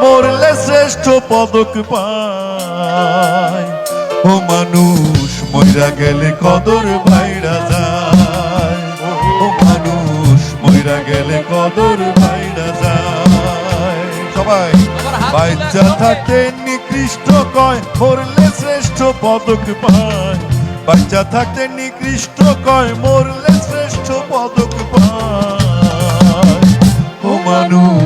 মরলে শ্রেষ্ঠ পদক পায়। ও মানুষ, মইরা গেলে কদর ভাইরা যায়। ও মানুষ, মইরা গেলে কদর ভাইরা যায়। সবাই বাচ্চা থাকতে নিকৃষ্ট কয় মরলে শ্রেষ্ঠ পদক পায়। বাচ্চা থাকতে নিকৃষ্ট কয় মরলে শ্রেষ্ঠ পদক পায়। ও মানুষ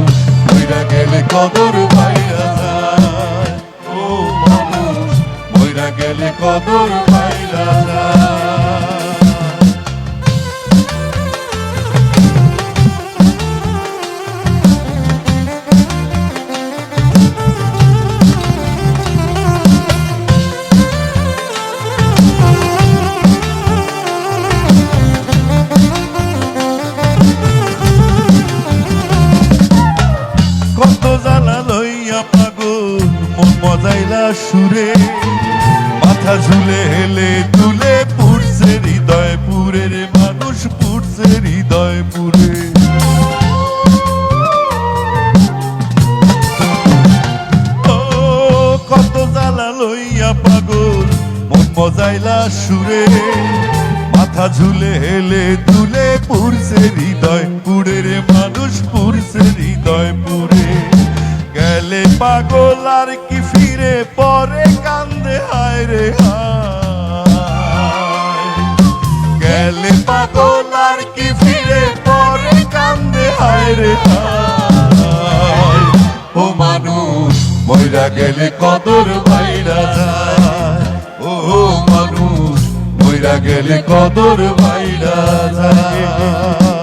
কদর ভাইরা যায়। ও মানুষ মইরা গেলে কদর ভাইরা যায়। মন মজাইলা সুরে, মাথা ঝুলে হেলে তুলে পুড়ছে হৃদয় পুরে রে মানুষ, পুড়ছে হৃদয় পুরে কত জ্বালা লইয়া পাগল, মন মজাইলা সুরে, মাথা ঝুলে হেলে তুলে পুরছে হৃদয় পুরে রে মানুষ পুরছে হৃদয় পুরে গেলে পাগল আর কি ফিরে পরে কান্দে, হায় রে গেলে পাগল আর কি ফিরে পরে কান্দে, হায় রে ও মানুষ, মইরা গেলে কদর ভাইরা যায়। ও মানুষ, মইরা গেলে কদর ভাইরা যায়।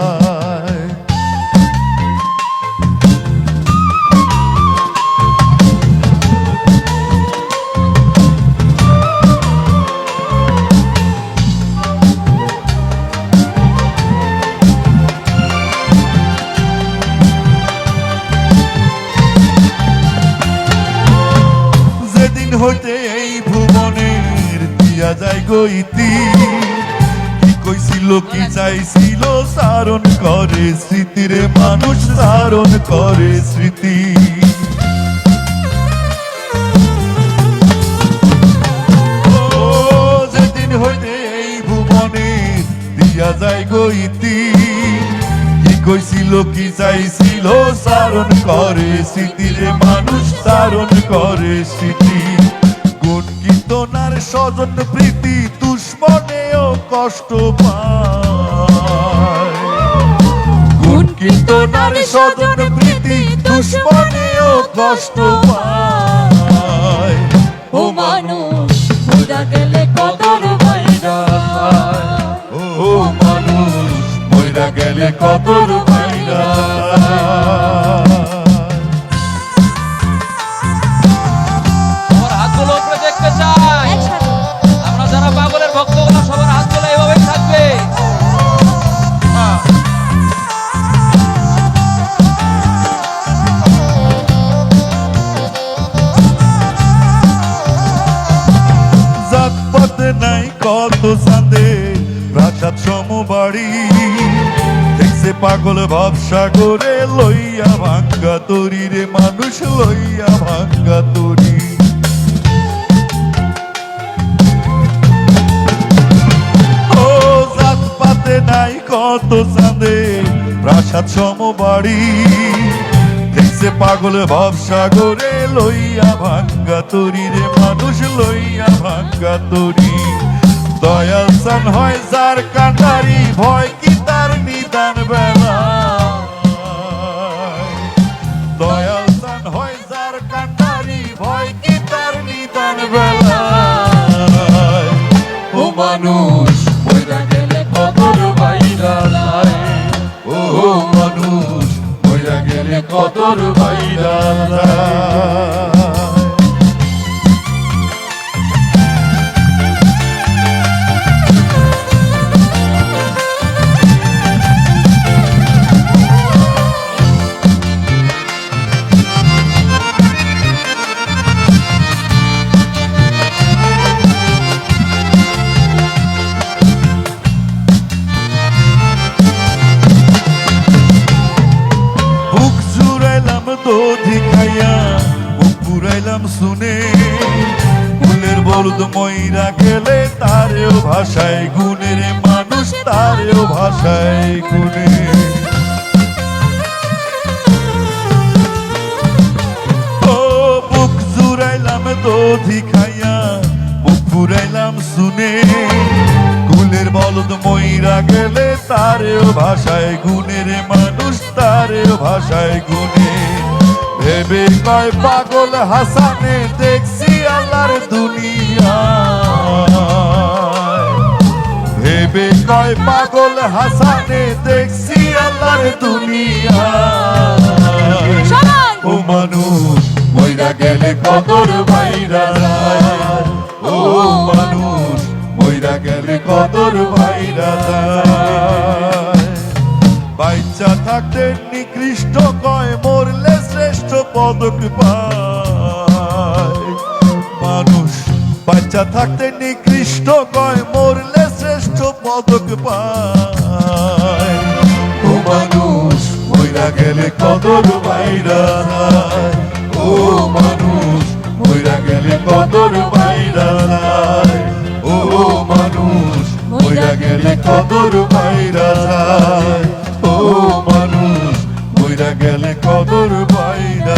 হইতে এই ভুবনের দিয়া যায় গইতি কি কইছিল, কি চাইছিল সারণ করে স্মৃতিরে মানুষ সারণ করে স্মৃতি। যেদিন হইতে এই ভুবনে দিয়া যায় গইতি কইছিল, কি চাইছিল সারণ করে স্মৃতিরে মানুষ সারণ করে স্মৃতি। কীর্তনার স্বজন প্রীতি দুশ্মনেও কষ্ট পায়। গুণ কীর্তনার স্বজন প্রীতি দুশ্মনেও কষ্ট পায়। ও মানুষ বুঝা গেলে কদর ভাইরা ও মানুষ মইরা গেলে কদর কত সান্দে প্রাসাদ সমবাড়ি। দেখছে পাগল ভাবসাগরে লইয়া ভাঙ্গা তরি রে, মানুষ লইয়া ভাঙ্গা তরি। ও জাতপাতে নাই কত সান্দে প্রাসাদ সমবাড়ি। দেখছে পাগল ভবসাগরে লইয়া ভাঙ্গা তরি রে, মানুষ লইয়া ভাঙ্গা তরি। দয়াল সান হয় যার কান্ডারি, ভয় কি তার নিদান বেলা? হয় যার কান্ডারি, ভয় কি তার ও মানুষ, মইরা গেলে কদর বাইরা যায় ও মানুষ, মইরা গেলে কদর বাইরা যায় জুড়াইলাম শুনে ফুলের বলদ ময়রা গেলে তারেও ভাষায় গুণের মানুষ, তারেও ভাষায় গুণে। ও বুক জুড়াইলাম দধি খাইয়া, বুক ফুরাইলাম শুনে কুলের বলদ ময়রা গেলে তারেও ভাষায় গুণের মানুষ, তারেও ভাষায় গুণে। ভেবে কয় পাগল হাসানে দেখছি আল্লাহর দুনিয়া। ভেবে কয় পাগল হাসানে দেখছি আল্লাহর দুনিয়া। ও মানুষ মইরা গেলে কদর বাইরা থাকতে নিকৃষ্ট কয়, মরলে শ্রেষ্ঠ পদক পায় মানুষ বাচ্চা থাকতে নিকৃষ্ট কয়, মরলে শ্রেষ্ঠ পদক পায় ও মানুষ, মইরা গেলে কদর বাইরা যায়। ও মানুষ, মইরা গেলে কদর বাইরা যায়। ও মানুষ, মইরা গেলে কদর বাইরা Gelik odur bayda.